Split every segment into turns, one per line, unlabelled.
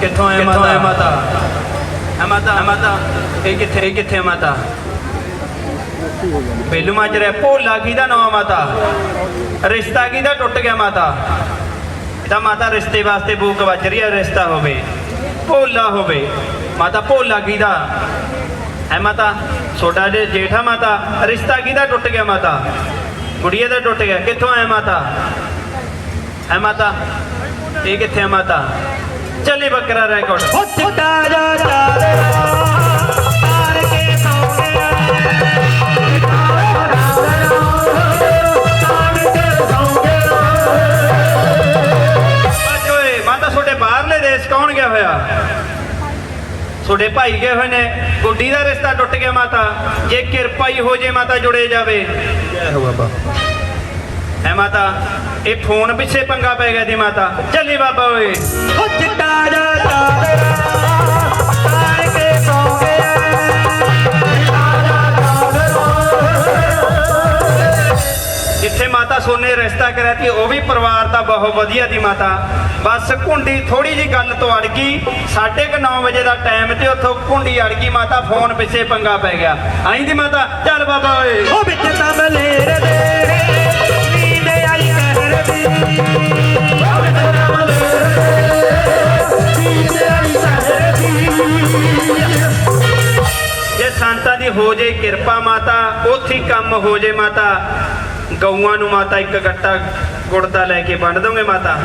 ਕਿੱਥੋਂ ਆਇਆ ਮਾਤਾ ਹੈ ਮਾਤਾ ਹੈ ਮਾਤਾ ਹੈ ਮਾਤਾ ਇਹ ਕਿੱਥੇ ਇਹ ਕਿੱਥੇ ਹੈ ਮਾਤਾ ਬੇਲੂ ਮਾਜਰੇ ਭੋਲਾ ਕਿਹਦਾ ਨਾਮ ਮਾਤਾ ਰਿਸ਼ਤਾ ਕਿਹਦਾ ਟੁੱਟ ਗਿਆ ਮਾਤਾ ਇਹਦਾ ਮਾਤਾ ਰਿਸ਼ਤੇ ਵਾਸਤੇ ਬੂਕ ਵੱਜ ਰਹੀ ਹੈ ਰਿਸ਼ਤਾ ਹੋਵੇ ਭੋਲਾ ਹੋਵੇ ਮਾਤਾ ਭੋਲਾ ਕਿਹਦਾ ਹੈ ਮਾਤਾ ਛੋਟਾ ਜੇ ਜੇਠਾ ਮਾਤਾ ਰਿਸ਼ਤਾ ਕਿਹਦਾ ਟੁੱਟ ਗਿਆ ਮਾਤਾ ਕੁੜੀਏ ਦਾ ਟੁੱਟ ਗਿਆ ਕਿੱਥੋਂ ਆਇਆ ਮਾਤਾ ਹੈ ਮਾਤਾ ਇਹ ਕਿੱਥੇ ਹੈ ਮਾਤਾ ਚੱਲੀ ਬੱਕਰਾ ਰੈਕੋਰਡ।
ਹੋ ਚਿੱਟਾ ਜਾ ਚਾਦਰਾ ਤਾਰ ਕੇ ਸੌ ਗਿਆ ਤਾਰ ਕੇ ਸੌ ਗਿਆ
ਅੱਜ ਓਏ ਮਾਤਾ ਤੁਹਾਡੇ ਬਾਹਰਲੇ ਦੇਸ਼ ਕੌਣ ਗਿਆ ਹੋਇਆ? ਤੁਹਾਡੇ ਭਾਈ ਗਏ ਹੋਏ ਨੇ ਗੁੱਡੀ ਦਾ ਰਿਸ਼ਤਾ ਟੁੱਟ ਗਿਆ ਮਾਤਾ। ਜੇ ਕਿਰਪਾ ਹੀ ਹੋ ਜੇ ਮਾਤਾ ਜੁੜੇ ਜਾਵੇ। ਜੈ ਹੋ ਬਾਬਾ? ਹੈ ਮਾਤਾ? ਇਹ ਫੋਨ ਪਿੱਛੇ ਪੰਗਾ ਪੈ ਗਿਆ ਦੀ ਮਾਤਾ। ਚੱਲੀ ਬਾਬਾ ਓਏ।
ਹੋ ਚਿੱਟਾ ਜਾ ਚਾਦਰਾ ਤਾਰ ਕੇ ਸੌ ਗਿਆ।
ਜਿੱਥੇ ਮਾਤਾ ਸੋਨੇ ਰਿਸ਼ਤਾ ਕਰਿਆ ਤੀ ਉਹ ਵੀ ਪਰਿਵਾਰ ਦਾ ਬਹੁਤ ਵਧੀਆ ਦੀ ਮਾਤਾ। ਬਸ ਕੁੰਡੀ ਥੋੜੀ ਜੀ ਗੱਲ ਤੋਂ ਅੜ ਗਈ। 9:30 ਵਜੇ ਦਾ ਟਾਈਮ ਤੇ ਉੱਥੋਂ ਕੁੰਡੀ ਅੜ ਗਈ ਮਾਤਾ ਫੋਨ ਪਿੱਛੇ ਪੰਗਾ ਪੈ ਗਿਆ। ਆਈ ਦੀ ਮਾਤਾ ਚੱਲ ਬਾਬਾ ਓਏ।
ਉਹ ਵਿੱਚ ਤਮਲੇਰ ਦੇ
ਸੰਤਾਂ ਦੀ ਹੋ ਜੇ ਕਿਰਪਾ ਮਾਤਾ, ਉੱਥੇ ਕੰਮ ਹੋ ਜੇ ਮਾਤਾ। ਗਊਆਂ ਨੂੰ ਮਾਤਾ ਇੱਕ ਗੱਟਾ ਗੁੜ ਦਾ ਲੈ ਕੇ ਵੰਡ ਦੋਗੇ ਮਾਤਾ?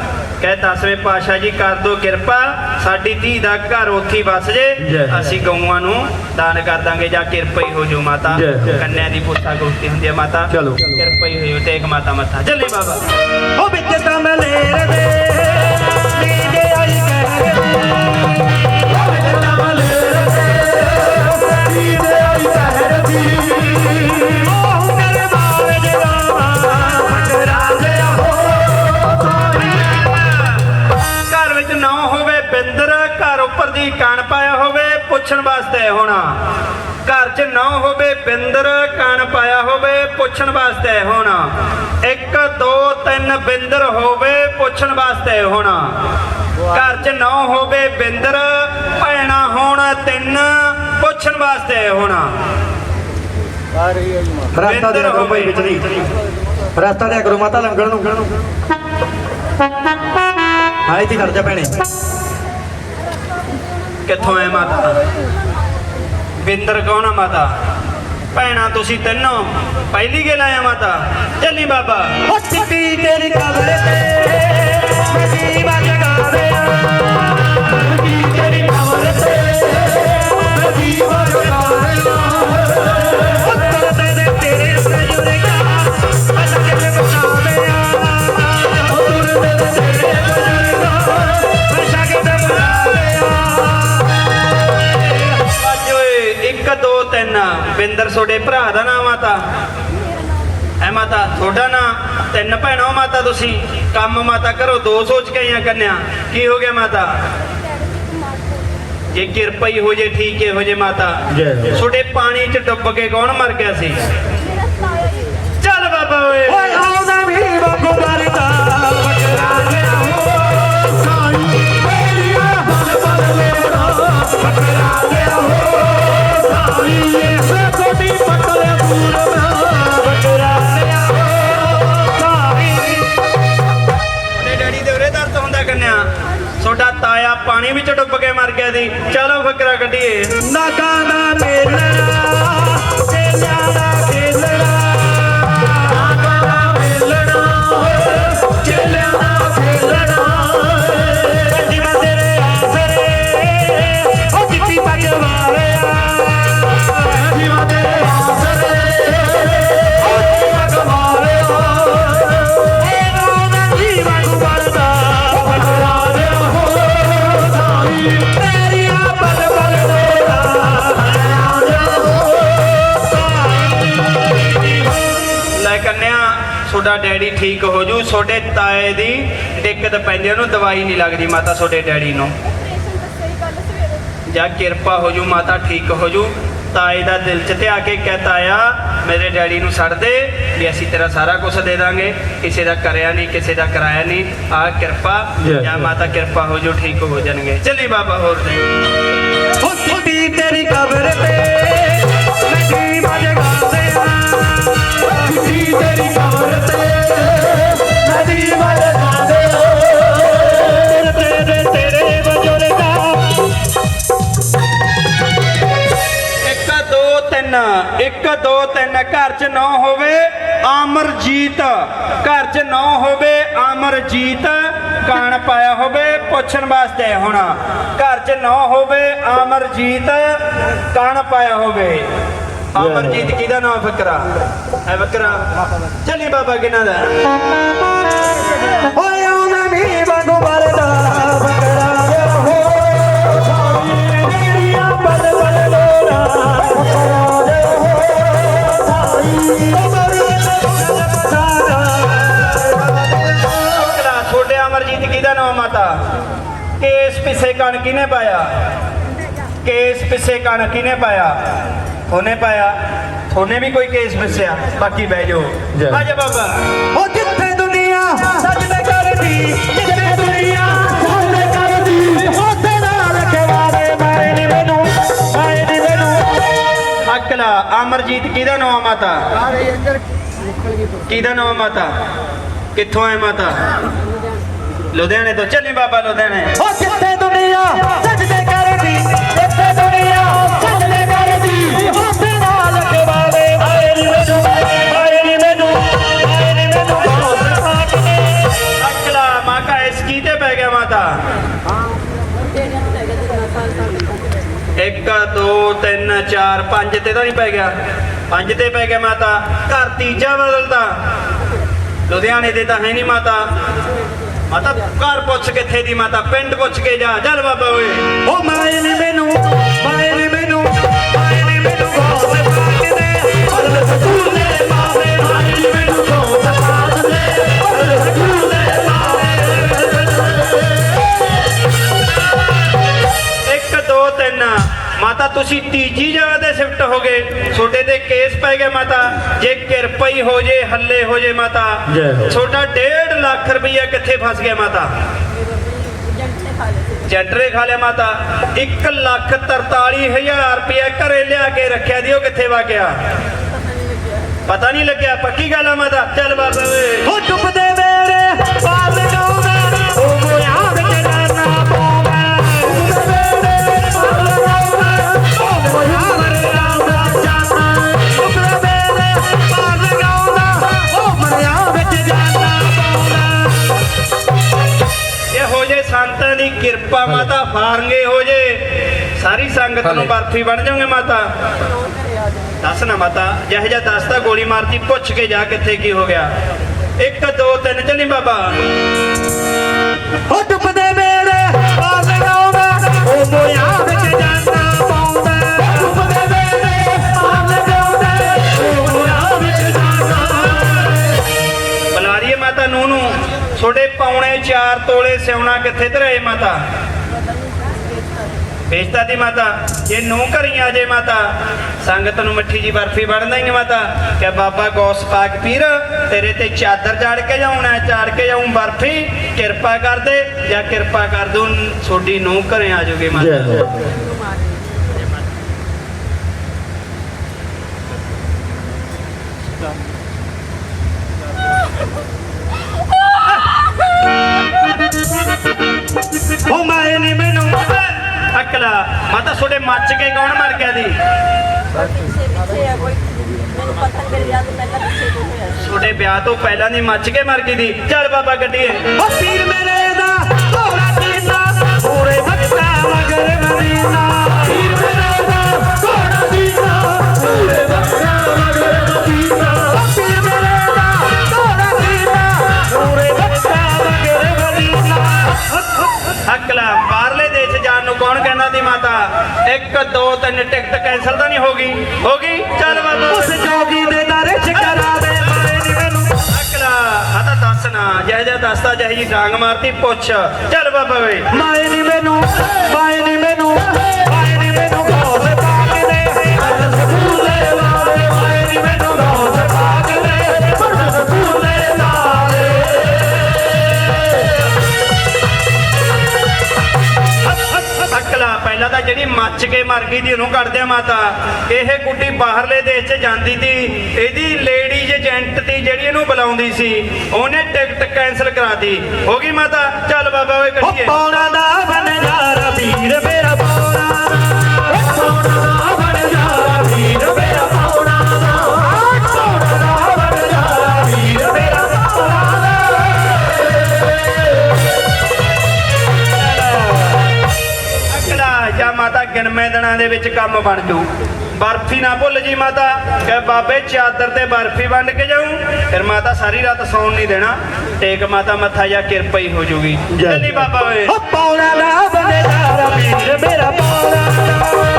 ਕਹਿ ਦਸਵੇਂ ਪਾਸ਼ਾ ਜੀ ਕਰ ਦੋ ਕਿਰਪਾ ਸਾਡੀ ਧੀ ਦਾ ਘਰ ਉੱਥੇ ਹੀ ਵਸ ਜੇ। ਅਸੀਂ ਗਊਆਂ ਨੂੰ ਦਾਨ ਕਰ ਦਾਂਗੇ ਜਾਂ ਕਿਰਪਾ ਹੀ ਹੋ ਜੂ ਮਾਤਾ। ਕੰਨਿਆ ਦੀ ਪੁੱਛਾ ਗੁਸਤੀ ਹੁੰਦੀ ਹੈ ਮਾਤਾ
ਚਲੋ।
ਕਿਰਪਾ ਹੀ ਹੋ ਜੂ ਟੇਕ ਮਾਤਾ ਮੱਥਾ ਚੱਲੀ ਬਾਬਾ
ਉਹ ਵਿੱਚ
ਵਾਸਤੇ ਹੋਣਾ। ਘਰ 'ਚ ਨਾ ਹੋਵੇ ਬਿੰਦਰ ਕਣ ਪਾਇਆ ਹੋਵੇ ਪੁੱਛਣ ਵਾਸਤੇ ਹੋਣਾ। 1 2 3 ਬਿੰਦਰ ਹੋਵੇ ਪੁੱਛਣ ਵਾਸਤੇ ਹੋਣਾ। ਘਰ 'ਚ ਨਾ ਹੋਵੇ ਬਿੰਦਰ ਭੈਣਾ ਹੋਣ ਤਿੰਨ ਪੁੱਛਣ ਵਾਸਤੇ ਹੋਣਾ।
ਰਸਤਾ ਦੇ ਕਰੋ ਭਾਈ ਵਿੱਚ ਦੀ। ਰਸਤਾ ਦੇ ਕਰੋ ਮਾਤਾ ਲੰਗਣ ਨੂੰ। ਇੱਥੇ ਖੜ ਜਾ ਭੈਣੇ।
ਕਿੱਥੋਂ ਆਏ ਮਾਤਾ? ਬਿੰਦਰ ਕੌਣ ਆ ਮਾਤਾ? ਭੈਣਾ ਤੁਸੀਂ ਤਿੰਨੋਂ, ਪਹਿਲੀ ਗੇ ਆਇਆ ਮਾਤਾ। ਚੱਲੀ ਬਾਬਾ।
ਉਹ ਚਿੱਟੀ ਤੇਰੀ ਕਬਰ ਤੇ।
ਬਿੰਦਰ ਤੁਹਾਡੇ ਭਰਾ ਦਾ ਨਾਮ ਆ ਤਾਂ ਐ ਮਾਤਾ ਤੁਹਾਡਾ ਨਾਂ ਤਿੰਨ ਭੈਣਾਂ ਮਾਤਾ ਤੁਸੀਂ। ਕੰਮ ਮਾਤਾ ਕਰੋ ਦੋ ਸੋਚ ਕੇ ਆਈਆਂ ਕੰਨਿਆ। ਕੀ ਹੋ ਗਿਆ ਮਾਤਾ? ਜੇ ਕਿਰਪਾ ਹੀ ਹੋ ਜੇ ਠੀਕ ਹੀ ਹੋ ਜੇ ਮਾਤਾ। ਤੁਹਾਡੇ ਪਾਣੀ 'ਚ ਡੁੱਬ ਕੇ ਕੌਣ ਮਰ ਗਿਆ ਸੀ? ਚੱਲ ਬਾਬਾ ਓਏ।
ਓਏ ਆਉਂਦਾ ਵੀ ਬੱਬੂ ਮਰਦਾ। ਬੱਕਰਾ ਗਿਆ ਹੋ ਸਾਈ। ਮੇਰੀਆ ਬਲ ਬਲ ਮੇਰਾ ਬੱਕਰਾ ਗਿਆ ਹੋ ਸਾਈ। ਇਹ
ਕੇ ਚਲੋ ਫਕਰਾ ਕੱਢੀਏ।
ਨਾਗਾ
ਤੁਹਾਡਾ ਡੈਡੀ ਠੀਕ ਹੋ ਜੂ ਤੁਹਾਡੇ ਤਾਏ ਦੀ ਦਿੱਕਤ ਪੈਂਦੀ ਉਹਨੂੰ ਦਵਾਈ ਨਹੀਂ ਲੱਗਦੀ ਮਾਤਾ ਤੁਹਾਡੇ ਡੈਡੀ ਨੂੰ। ਜਾਂ ਕਿਰਪਾ ਹੋ ਜੂ ਮਾਤਾ ਠੀਕ ਹੋ ਜੂ। ਤਾਏ ਦਾ ਦਿਲ ਚ ਤੇ ਆ ਕੇ ਕਹਤਾ ਆ ਮੇਰੇ ਡੈਡੀ ਨੂੰ ਛੱਡ ਦੇ ਵੀ ਅਸੀਂ ਤੇਰਾ ਸਾਰਾ ਕੁਝ ਦੇ ਦਾਂਗੇ। ਕਿਸੇ ਦਾ ਕਰਿਆ ਨਹੀਂ ਕਿਸੇ ਦਾ ਕਰਾਇਆ ਨਹੀਂ। ਆ ਕਿਰਪਾ
ਜੈ।
ਜਾਂ ਮਾਤਾ ਕਿਰਪਾ ਹੋ ਜੋ ਠੀਕ ਹੋ ਜਾਣਗੇ। ਚੱਲੀ ਬਾਬਾ ਹੋਰ
ਉਹ ਸਿੱਟੀ ਤੇਰੀ ਕਬਰ ਤੇ ਲੱਗੀ ਵਜਗਾਉਂਦੇ ਆ ਸਿੱਟੀ ਤੇਰੀ ਕਬਰ ਤੇ
1 2 3 ਘਰ 'ਚ ਨਾ ਹੋਵੇ ਅਮਰਜੀਤ। ਘਰ 'ਚ ਨਾ ਹੋਵੇ ਅਮਰਜੀਤ। ਕਾਣ ਪਾਇਆ ਹੋਵੇ ਪੁੱਛਣ ਵਾਸਤੇ ਹੁਣ। ਘਰ 'ਚ ਨਾ ਹੋਵੇ ਅਮਰਜੀਤ, ਕਾਣ ਪਾਇਆ ਹੋਵੇ। ਅਮਰਜੀਤ ਕਿਹਦਾ ਨਾਮ ਫਕਰਾ ਹੈ ਫਕਰਾ ਚਲੀ ਬਾਬਾ ਕਿਨਾਂ ਦਾ?
ਓਏ ਉਹਨਾਂ ਵੀ ਵਾਂਗੂ ਬਲਦਾ
ਫਕਰਾ ਹੋਏ ਸਾਰੀ ਦੁਨੀਆ ਬਦਲ ਬਦਲੋ ਨਾ ਪਿੱਛੇ ਕਣ ਕਿਨੇ ਪਾਇਆ? ਕੇਸ ਪਿੱਛੇ ਕਣ ਕਿਨੇ ਪਾਇਆ? ਉਹਨੇ ਪਾਇਆ। ਉਹਨੇ ਵੀ ਕੋਈ ਕੇਸ ਪਿੱਛਿਆ ਬਾਕੀ ਬਹਿ ਜਾਓ।
ਜੈ।
ਆਜਾ ਬਾਬਾ।
ਉਹ ਜਿੱਥੇ ਦੁਨੀਆ ਸਜਦੇ ਕਰਦੀ ਜਿੱਥੇ ਦੁਨੀਆ ਸਜਦੇ ਕਰਦੀ। ਉਹਦੇ ਨਾਲ ਖਵਾਵੇ ਮੈਂ ਨੀ ਮੈਨੂੰ ਮੈਂ ਨੀ ਮੈਨੂੰ।
ਅਕਲਾ ਅਮਰਜੀਤ ਕਿਹਦਾ ਨਾਮ ਮਾਤਾ? ਕਿਹਦਾ ਨਾਮ ਮਾਤਾ? ਕਿੱਥੋਂ ਹੈ ਮਾਤਾ? ਲੁਧਿਆਣੇ ਤੋਂ। ਚੱਲੀ ਬਾਬਾ ਲੁਧਿਆਣੇ।
ਦੁਨੀਆ। ਸਜਦੇ ਕਰਦੀ ਜਿੱਥੇ ਦੁਨੀਆ। ਸਜਦੇ ਕਰਦੀ ਉਹਦੇ ਨਾਲ ਖਵਾਵੇ ਮੈਂ ਨੀ ਮੈਨੂੰ ਮੈਂ ਨੀ ਮੈਨੂੰ ਮੈਂ ਨੀ ਮੈਨੂੰ।
ਅਕਲਾ ਮਾਕਾ ਇਸ ਕੀ ਪੈ ਗਿਆ ਮਾਤਾ? 1 2 3 4 5 ਤੇ ਤਾਂ ਨਹੀਂ ਪੈ ਗਿਆ। ਪੰਜ ਤੇ ਪੈ ਗਿਆ ਮਾਤਾ। ਘਰ ਤੀਜਾ ਬਦਲਦਾ ਲੁਧਿਆਣੇ ਤੇ ਤਾਂ ਹੈ ਨਹੀਂ ਮਾਤਾ। ਮਾਤਾ ਘਰ ਪੁੱਛ ਕਿੱਥੇ ਦੀ ਮਾਤਾ, ਪਿੰਡ ਪੁੱਛ ਕੇ ਜਾ, ਚੱਲ ਬਾਬਾ ਓਏ।
ਉਹ ਮੈਂ ਨੀ ਮੈਨੂੰ
ਮਾਤਾ ਤੁਸੀਂ ਤੀਜੀ ਜਗ੍ਹਾ ਤੇ ਸ਼ਿਫਟ ਹੋ ਗਏ। ਛੋਟੇ ਤੇ ਕੇਸ ਪੈ ਗਿਆ ਮਾਤਾ। ਜੇ ਕਿਰਪਾ ਹੀ ਹੋ ਜੇ ਹੱਲੇ ਹੋ ਜੇ ਮਾਤਾ। ਛੋਟਾ 1.5 ਲੱਖ ਰੁਪਈਆ ਕਿੱਥੇ ਫਸ ਗਿਆ ਮਾਤਾ? ਜੰਟਰੇ ਖਾ ਲਿਆ ਮਾਤਾ। 1 ਲੱਖ 43000 ਰੁਪਇਆ ਘਰੇ ਲਿਆ ਕੇ ਰੱਖਿਆ ਦੀ ਉਹ ਕਿੱਥੇ ਵਾ ਗਿਆ? ਪਤਾ ਨਹੀਂ ਲੱਗਿਆ। ਪੱਕੀ ਗੱਲ ਆ ਮਾਤਾ। ਚੱਲ ਬਾਬਾ ਓਏ।
ਉਹ ਡੁੱਬਦੇ ਮੇਰੇ
ਸਾਰੀ ਸੰਗਤ ਨੂੰ ਬਰਫੀ ਬਣ ਜਾਓਗੇ ਮਾਤਾ। ਦੱਸ ਨਾ ਮਾਤਾ ਜਿਹੋ ਜਿਹਾ ਦੱਸਦਾ ਗੋਲੀ ਮਾਰਤੀ ਪੁੱਛ ਕੇ ਜਾ ਕਿੱਥੇ ਕੀ ਹੋ ਗਿਆ। 1 2 3 ਚੱਲੀ ਬਾਬਾ।
ਉਹ ਡੁੱਬਦੇ ਮੇਰੇ ਬਾਲ ਗਾਉਂਦਾ ਉਹ ਮੋਇਆ ਵਿੱਚ ਜਾਣਾ ਪਾਉਂਦਾ ਡੁੱਬਦੇ ਮੇਰੇ ਬਾਲ ਗਾਉਂਦਾ ਉਹ ਮੋਇਆ ਵਿੱਚ ਜਾਣਾ
ਬੁਲਾਰੀਏ ਮਾਤਾ ਨੂੰ ਨੂੰ। ਛੋਡੇ ਪੌਣੇ 4 ਤੋਲੇ ਸਿਉਣਾ ਕਿੱਥੇ ਧਰੇ ਮਾਤਾ? ਵੇਚਤਾ ਦੀ ਮਾਤਾ ਜੇ ਨੂੰ ਘਰੀ ਆ ਜੇ ਮਾਤਾ ਸੰਗਤ ਨੂੰ ਮਿੱਠੀ ਜੀ ਬਰਫੀ ਬਣਦਾ ਹੀ ਮਾਤਾ ਕਿ ਬਾਬਾ ਗੌਸ ਪਾਕ ਪੀਰ ਤੇਰੇ ਤੇ ਚਾਦਰ ਚਾੜ ਕੇ ਜਾਉਣਾ ਚਾੜ ਕੇ ਜਾਉਂ ਬਰਫੀ ਕਿਰਪਾ ਕਰ ਦੇ ਜਾਂ ਕਿਰਪਾ ਕਰ ਦੋ ਛੋਡੀ ਨੂੰ ਘਰੇ ਆ ਜਾਓਗੇ ਮਾਤਾ।
ਉਹ ਮੈਂ ਨੀ ਮੈਨੂੰ
ਅਕਲਾ ਮਾਤਾ ਤੁਹਾਡੇ ਮੱਚ ਕੇ ਕੌਣ ਮਰ ਗਿਆ ਦੀ ਤੁਹਾਡੇ ਵਿਆਹ ਤੋਂ ਪਹਿਲਾਂ ਦੀ ਮੱਚ ਕੇ ਮਰ ਗਈ ਦੀ ਚੱਲ ਬਾਬਾ ਗੱਡੀਏ।
ਉਹ ਪੀਰ ਮੇਰੇ
ਮਾਰਤੀ ਪੁੱਛ। ਚੱਲ ਬਾਬਾ ਵੇ
ਮਾਏ ਨਹੀਂ ਮੈਨੂੰ ਮਾਏ ਨਹੀਂ ਮੈਨੂੰ ਮਾਏ ਨਹੀਂ ਮੈਨੂੰ ਕੋਲ ਪਾ ਦੇ। ਅਕਲਾ
ਪਹਿਲਾਂ ਤਾਂ ਜਿਹੜੀ ਮੱਚ ਕੇ ਮਰ ਗਈ ਦੀ ਉਹਨੂੰ ਕੱਢ ਮਾਤਾ। ਇਹ ਕੁੱਟੀ ਬਾਹਰਲੇ ਦੇਸ਼ 'ਚ ਜਾਂਦੀ ਸੀ ਇਹਦੀ ਤੀ ਬੁਲਾਉਂਦੀ ਸੀ, ਉਹਨੇ ਟਿਕਟ ਕੈਨਸਲ ਕਰਾਤੀ। ਹੋ ਗਈ ਮਾਤਾ, ਚੱਲ ਬਾਬਾ ਓਏ ਕੱਢੀਏ।
ਪੌਣਾ ਦਾ
ਗਿਣਵੇਂ ਦਿਨਾਂ ਦੇ ਵਿੱਚ ਕੰਮ ਬਣ ਜੂ। ਬਰਫੀ ਨਾ ਭੁੱਲ ਜੀ ਮਾਤਾ ਕਿ ਬਾਬੇ ਚਾਦਰ ਤੇ ਬਰਫੀ ਵੰਡ ਕੇ ਜਾਊ। ਫਿਰ ਮਾਤਾ ਸਾਰੀ ਰਾਤ ਸੌਣ ਨਹੀਂ ਦੇਣਾ ਟੇਕ ਮਾਤਾ ਮੱਥਾ ਜਾਂ ਕਿਰਪਾ ਹੀ ਹੋ ਜੂਗੀ। ਚੱਲੀ ਬਾਬਾ ਓਏ।
ਪੌਣਾ ਦਾ ਮੇਰਾ ਪੌਣਾ ਦਾ ਉਹ ਪੌਣਾ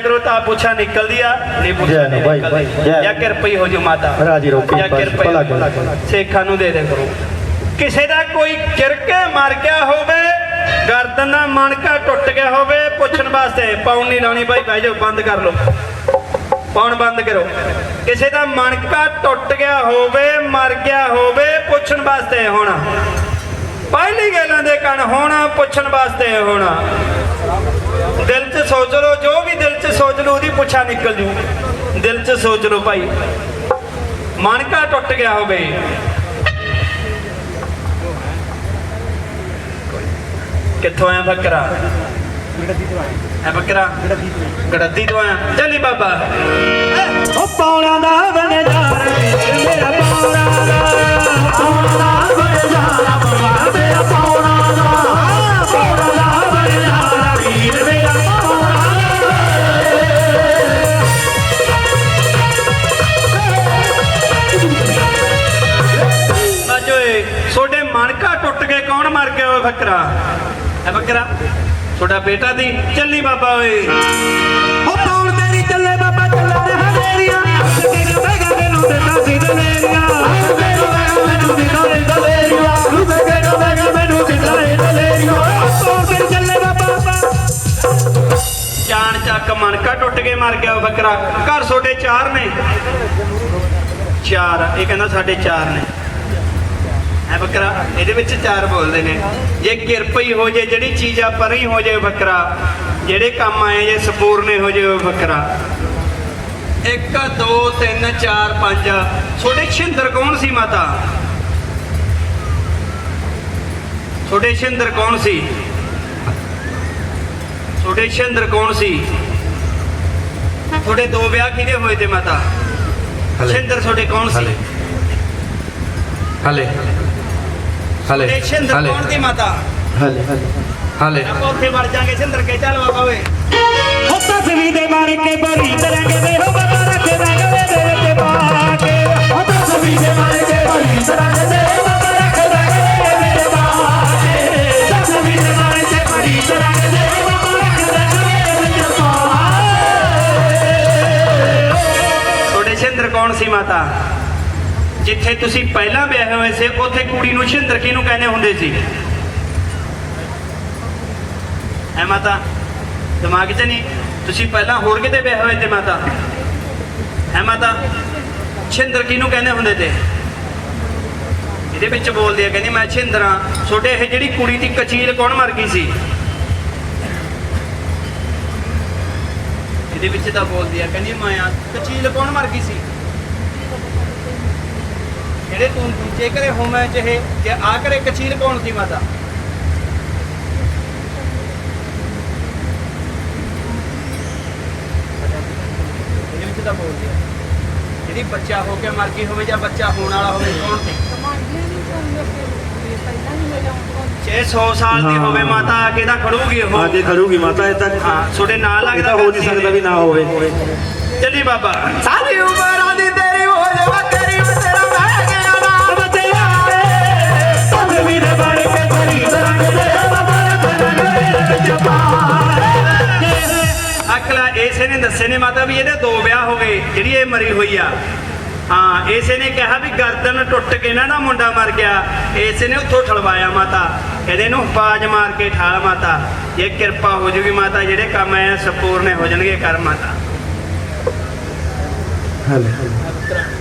ਆਦਰ ਕਰਦਿਆ ਕਰੋ ਤਾਂ ਪੁੱਛਾ ਨਿਕਲਦੀ ਆ ਨਹੀਂ ਪੁੱਛਾ
ਜੈ
ਨਹੀਂ
ਭਾਈ, ਭਾਈ,
ਨਿਕਲਦੀ
ਜੈ।
ਜਾਂ ਕਿਰਪਾ ਹੀ ਹੋ ਜੂ ਮਾਤਾ।
ਰਾਜੀ ਰਹੋ,
ਜਾਂ
ਕਿਰਪਾ,
ਕਿਰਪਾ ਹੀ
ਭਲਾ
ਹੋ ਜਾਊ।
ਕਰੋ।
ਸੇਖਾਂ ਨੂੰ ਦੇ ਦੇ ਕਰੋ। ਕਿਸੇ ਦਾ ਕੋਈ ਕਿਰਕੇ ਮਰ ਗਿਆ ਹੋਵੇ ਗਰਦਨ ਦਾ ਮਣਕਾ ਟੁੱਟ ਗਿਆ ਹੋਵੇ ਪੁੱਛਣ ਵਾਸਤੇ ਪੌਣ ਨਹੀਂ ਲਾਉਣੀ ਭਾਈ ਬਹਿ ਜਾਓ ਬੰਦ ਕਰ ਲਓ। ਪੌਣ ਬੰਦ ਕਰੋ। ਕਿਸੇ ਦਾ ਮਣਕਾ ਟੁੱਟ ਗਿਆ ਹੋਵੇ ਮਰ ਗਿਆ ਹੋਵੇ ਪੁੱਛਣ ਵਾਸਤੇ ਹੋਣਾ। ਪਹਿਲੀ ਗੱਲਾਂ ਦੇ ਕਣ ਹੋਣਾ ਪੁੱਛਣ ਵਾਸਤੇ ਹੋਣਾ। ਦਿਲ 'ਚ ਸੋਚ ਲਓ, ਜੋ ਵੀ ਦਿਲ 'ਚ ਸੋਚ ਲਓ ਉਹਦੀ ਪੁੱਛਾ ਨਿਕਲ ਜੂ। ਦਿਲ 'ਚ ਸੋਚ ਲਓ ਭਾਈ। ਮਣਕਾ ਟੁੱਟ ਗਿਆ ਹੋਵੇ। ਕਿੱਥੋਂ ਆਇਆ ਬੱਕਰਾ? ਹੈ ਬੱਕਰਾ? ਗੜੱਦੀ ਤੋਂ ਆਇਆ। ਚੱਲੀ ਬਾਬਾ।
ਉਹ ਪੌਣਾ ਦਾ ਬਨਜਾਰਾ ਵੀਰ ਮੇਰਾ
ਤੁਹਾਡਾ ਬੇਟਾ ਦੀ ਚੱਲੀ ਬਾਬਾ ਓਏ।
ਉਹ ਪੌਣ ਤੇਰੀ ਚੱਲੇ ਬਾਬਾ ਚੱਲੇ ਨੇ? ਹਨੇਰੀਆਂ ਕਿ ਬੈਗਾ ਮੈਨੂੰ ਦਲੇਰੀਆਂ ਬੈਗਾ ਦਲੇਰੀਆਂ ਬੈਗਾ ਦਲੇਰੀਆਂ ਪੌਣ ਤੇਰੀ ਚੱਲੇ ਬਾਬਾ?
ਚੱਕ ਮਣਕਾ ਟੁੱਟ ਕੇ ਮਰ ਗਿਆ ਬੱਕਰਾ। ਘਰ ਤੁਹਾਡੇ ਚਾਰ ਨੇ। ਚਾਰ ਇਹ ਕਹਿੰਦਾ ਸਾਡੇ ਚਾਰ ਨੇ। ਹੈ ਬੱਕਰਾ ਇਹਦੇ ਵਿੱਚ ਚਾਰ ਬੋਲਦੇ ਨੇ। ਜੇ ਕਿਰਪਾ ਹੀ ਹੋ ਜੇ ਜਿਹੜੀ ਚੀਜ਼ ਆ ਪਰੀ ਹੋ ਜੇ ਬੱਕਰਾ ਜਿਹੜੇ ਕੰਮ ਆਏ ਜੇ ਸਪੂਰਨੇ ਹੋ ਜੇ ਬੱਕਰਾ 1 2 3 4 5 ਤੁਹਾਡੇ ਛਿੰਦਰ ਕੌਣ ਸੀ ਮਾਤਾ? ਤੁਹਾਡੇ ਛਿੰਦਰ ਕੌਣ ਸੀ? ਤੁਹਾਡੇ ਛਿੰਦਰ ਕੌਣ ਸੀ? ਤੁਹਾਡੇ ਦੋ ਵਿਆਹ ਕਿਹਦੇ ਹੋਏ ਤੇ ਮਾਤਾ? ਛਿੰਦਰ ਤੁਹਾਡੇ ਕੌਣ ਸੀ?
ਹਲੇ। ਹਲੇ
ਛਿੰਦਰ
ਹਲੇ।
ਕੌਣ ਦੀ ਮਾਤਾ?
ਹਲੇ ਹਲੇ।
ਹਲੇ।
ਆਪਾਂ ਉੱਥੇ ਵੜ ਜਾਾਂਗੇ ਛਿੰਦਰ ਕੇ ਚੱਲ ਬਾਬਾ ਓਏ
ਹੋ ਤਸਵੀਰ ਦੇ ਮਾਰ ਕੇ ਬਰੀ ਤਰੰਗੇ ਦੇ ਹੋ ਬਾਬਾ ਰੱਖ ਰੰਗਵੇ ਦੇ ਵਿੱਚ ਪਾ ਕੇ ਹੋ ਤਸਵੀਰ ਦੇ ਮਾਰ ਕੇ ਬਰੀ ਤਰੰਗੇ ਦੇ ਬਾਬਾ ਰੱਖ ਰੰਗਵੇ ਦੇ ਵਿੱਚ ਪਾ ਕੇ ਤਸਵੀਰ ਦੇ ਮਾਰ ਕੇ ਬਰੀ ਤਰੰਗੇ ਦੇ ਬਾਬਾ ਰੱਖ ਰੰਗਵੇ ਦੇ ਵਿੱਚ ਪਾ
ਤੁਹਾਡੇ ਛਿੰਦਰ ਕੌਣ ਸੀ ਮਾਤਾ? ਜਿੱਥੇ ਤੁਸੀਂ ਪਹਿਲਾਂ ਵਿਆਹੇ ਹੋਏ ਸੀ, ਉੱਥੇ ਕੁੜੀ ਨੂੰ ਛਿੰਦਰ ਕਿਹਨੂੰ ਕਹਿੰਦੇ ਹੁੰਦੇ ਸੀ? ਐ ਮਾਤਾ? ਦਿਮਾਗ 'ਚ ਨਹੀਂ? ਤੁਸੀਂ ਪਹਿਲਾਂ ਹੋਰ ਕਿਤੇ ਵਿਆਹੇ ਹੋਏ ਤੇ ਮਾਤਾ? ਹੈ ਮਾਤਾ? ਛਿੰਦਰ ਕਿਹਨੂੰ ਕਹਿੰਦੇ ਹੁੰਦੇ ਤੇ? ਇਹਦੇ ਵਿੱਚ ਬੋਲਦੇ ਆ, ਕਹਿੰਦੀ ਮੈਂ ਛਿੰਦਰਾਂ ਤੁਹਾਡੇ ਇਹ ਜਿਹੜੀ ਕੁੜੀ ਦੀ ਕਚੀਲ ਕੌਣ ਮਰ ਗਈ ਸੀ? ਇਹਦੇ ਵਿੱਚ ਤਾਂ ਬੋਲਦੀ ਆ, ਕਹਿੰਦੀ ਮਾਇਆ ਕਚੀਲ ਕੌਣ ਮਰ ਗਈ ਸੀ? ਜਿਹੜੇ ਤੂੰ ਦੂਜੇ ਘਰੇ ਹੋਵੇਂ ਚਾਹੇ ਜੇ ਆ ਘਰੇ ਕਚੀਲ ਕੌਣ ਸੀ ਮਾਤਾ ਇਹਦੇ ਵਿੱਚ ਤਾਂ ਬੋਲਦੀ ਆ। ਜਿਹੜੀ ਬੱਚਾ ਹੋ ਕੇ ਮਰ ਗਈ ਹੋਵੇ ਜਾਂ ਬੱਚਾ ਹੋਣ ਵਾਲਾ ਹੋਵੇ ਕੌਣ ਸੀ ਜੇ 100 ਸਾਲ ਦੀ। ਹੋਵੇ ਮਾਤਾ ਕਿਹਦਾ ਖੜੂਗੀ ਉਹ।
ਹਾਂ ਜੇ ਖੜੂਗੀ ਮਾਤਾ ਇਹ ਤਾਂ
ਹਾਂ ਤੁਹਾਡੇ ਨਾਲ ਲੱਗਦਾ
ਹੋ ਨਹੀਂ ਸਕਦਾ ਵੀ ਨਾ ਹੋਵੇ।
ਚੱਲੀ ਬਾਬਾ।
ਸਾਰੀ ਉਮਰਾਂ ਦੀ ਤੇਰੀ
ਅਕਲਾ ਇਸੇ ਨੇ ਦੱਸੇ ਨੇ ਮਾਤਾ ਵੀ ਇਹਦੇ ਦੋ ਵਿਆਹ ਹੋ ਗਏ, ਜਿਹੜੀ ਇਹ ਮਰੀ ਹੋਈ ਆ। ਹਾਂ ਇਸੇ ਨੇ ਕਿਹਾ ਵੀ ਗਰਦਨ ਟੁੱਟ ਕੇ ਨਾ ਨਾ ਮੁੰਡਾ ਮਰ ਗਿਆ। ਇਸੇ ਨੇ ਉੱਥੋਂ ਠਲਵਾਇਆ ਮਾਤਾ। ਕਹਿੰਦੇ ਇਹਨੂੰ ਬਾਜ ਮਾਰ ਕੇ ਠਾਲ ਮਾਤਾ। ਜੇ ਕਿਰਪਾ ਹੋ ਜੂਗੀ ਮਾਤਾ, ਜਿਹੜੇ ਕੰਮ ਐ ਸੰਪੂਰਨ ਹੋ ਜਾਣਗੇ, ਕਰ ਮਾਤਾ।
ਹਲੇ।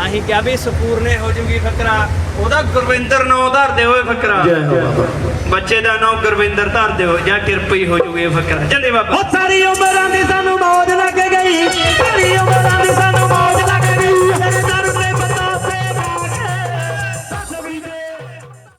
ਤਾਂ ਕਿਹਾ ਵੀ ਸਕੂਰ ਨੇ ਹੋ ਜੂਗੀ ਫਕਰਾ ਉਹਦਾ ਗੁਰਵਿੰਦਰ ਨਾਮ ਧਰਦੇ ਹੋਏ ਫਕਰਾ।
ਜੈ ਹੋ ਬਾਬਾ।
ਬੱਚੇ ਦਾ ਨਾਮ ਗੁਰਵਿੰਦਰ ਧਰਦੇ ਹੋ ਜਾਂ ਕਿਰਪਈ ਹੋ ਜੂਗੀ ਫਕਰਾ। ਚੱਲੇ ਬਾਬਾ।
ਉਹ ਸਾਰੀ ਉਮਰਾਂ ਦੀ ਸਾਨੂੰ ਮੌਜ ਲੱਗ ਗਈ। ਸਾਰੀ ਉਮਰਾਂ ਦੀ ਸਾਨੂੰ